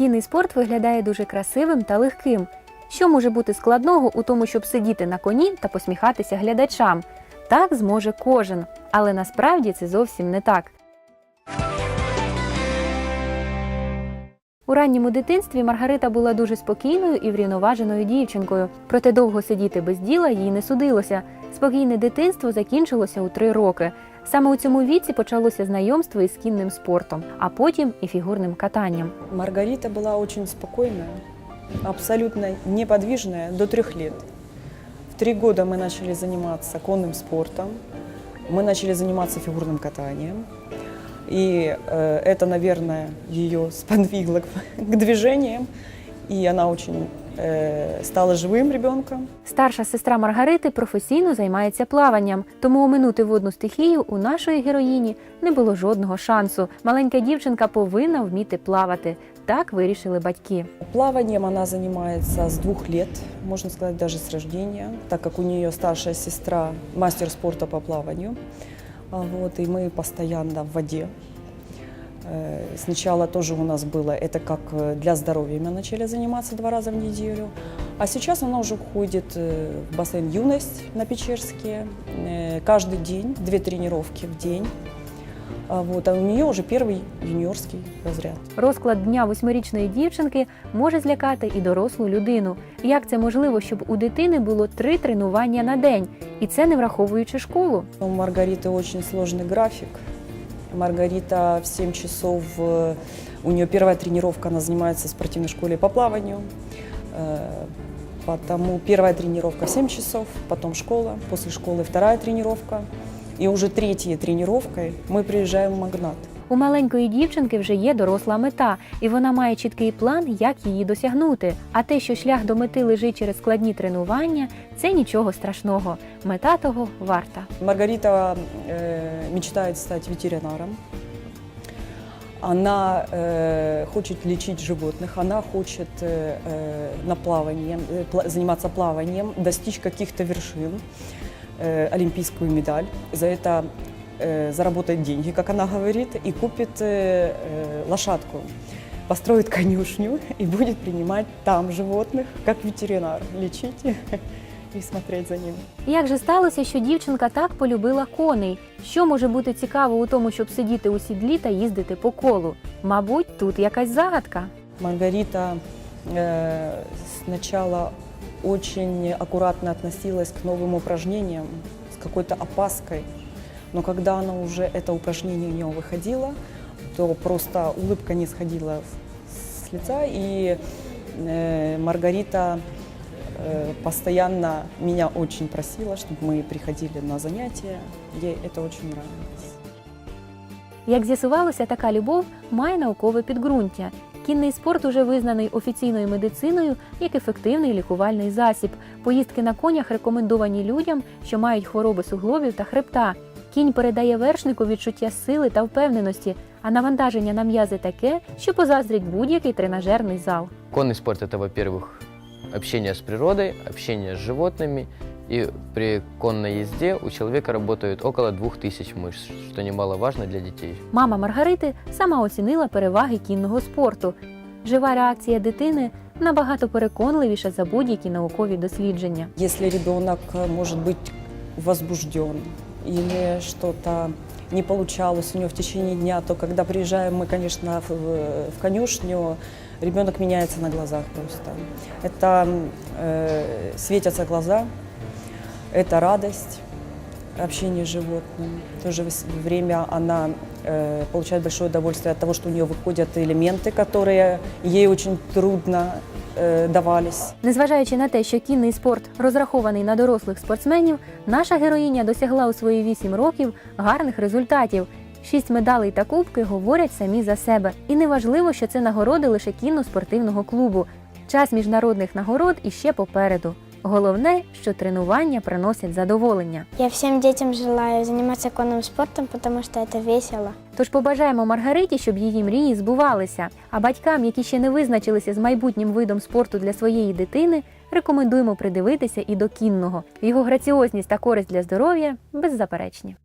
Кінний спорт виглядає дуже красивим та легким. Що може бути складного у тому, щоб сидіти на коні та посміхатися глядачам? Так зможе кожен, але насправді це зовсім не так. У ранньому дитинстві Маргарита була дуже спокійною і врівноваженою дівчинкою. Проте довго сидіти без діла їй не судилося. Спокійне дитинство закінчилося у три роки. Саме у цьому віці почалося знайомство із кінним спортом, а потім і фігурним катанням. Маргарита была очень спокойная, абсолютно неподвижная до трех лет. В три года мы начали заниматься конным спортом, мы начали заниматься фигурным катанием. И э, это, наверное, ее сподвигло к, к движениям. И она очень э, стала живым ребенком. Старша сестра Маргарити професійно займається плаванням, тому оминути водну стихію у нашої героїні не було жодного шансу. Маленька дівчинка повинна вміти плавати. Так вирішили батьки. Плаванием она занимается с двух лет, можно сказать, даже с рождения, так как у нее старшая сестра мастер спорта по плаванию. А Вот, и мы постоянно в воде. Э, Сначала тоже у нас было это как э, для здоровья мы начали заниматься два раза в неделю. А сейчас она уже ходит э, в бассейн «Юность» на Печерске. Э, Каждый день, две тренировки в день. А Вот, а у нее уже первый юниорский разряд. Розклад дня восьмирічної дівчинки може злякати і дорослу людину. Як це можливо, щоб у дитини було три тренування на день, і це не враховуючи школу? У Маргариты очень сложный график. Маргарита в 7 часов, э, у нее первая тренировка, она занимается в спортивной школе по плаванию. Э, Потому первая тренировка в 7 часов, потом школа, после школы вторая тренировка. И уже третьей тренировкой мы приезжаем в Магнат. У маленької дівчинки вже є доросла мета, і вона має чіткий план, як її досягнути. А те, що шлях до мети лежить через складні тренування, це нічого страшного. Мета того варта. Маргарита э, мечтает стать ветеринаром. Она э, хочет лечить животных, она хочет э, э, на плавание, э, пла- заниматься плаванием, достичь каких-то вершин, э, олимпийскую медаль. За это э, заработает деньги, как она говорит, и купит э, э, лошадку, построит конюшню и будет принимать там животных, как ветеринар, лечить и смотреть за ними. Як же сталося, що дівчинка так полюбила коней? Що може бути цікаво у тому, щоб сидіти у сідлі та їздити по колу? Мабуть, тут якась загадка. Маргарита э, сначала очень аккуратно относилась к новым упражнениям с какой-то опаской. Но когда она уже это упражнение у нее выходило, то просто улыбка не сходила с с лица, и э, Маргарита э, постоянно меня очень просила, чтобы мы приходили на занятия. Ей это очень нравилось. Як з'ясувалося, така любов має наукове підґрунтя. Кінний спорт уже визнаний офіційною медициною як ефективний лікувальний засіб. Поїздки на конях рекомендовані людям, що мають хвороби суглобів та хребта. Кінь передає вершнику відчуття сили та впевненості, а навантаження на м'язи таке, що позаздрить будь-який тренажерний зал. Конный спорт – это, во-первых, общение с природой, общение с животными. И при конной езде у человека работают около 2000 мышц, что немаловажно для детей. Мама Маргарити сама оцінила переваги кінного спорту. Жива реакція дитини набагато переконливіша за будь-які наукові дослідження. Если ребенок э, может быть возбужден или что-то не получалось у него в течение дня, то когда приезжаем мы, конечно, в, в конюшню, ребенок меняется на глазах просто. Это э, светятся глаза, это радость, общение с животным. В то же вс- время она э, получает большое удовольствие от того, что у нее выходят элементы, которые ей очень трудно э, давались. Незважаючи на те, що кінний спорт розрахований на дорослих спортсменів, наша героїня досягла у свої 8 років гарних результатів. Шість медалей та кубки говорять самі за себе. І неважливо, що це нагороди лише кінно-спортивного клубу. Час міжнародних нагород іще попереду. Головне, що тренування приносять задоволення. Я всім дітям желаю займатися конним спортом, тому що це весело. Тож побажаємо Маргариті, щоб її мрії збувалися. А батькам, які ще не визначилися з майбутнім видом спорту для своєї дитини, рекомендуємо придивитися і до кінного. Його граціозність та користь для здоров'я беззаперечні.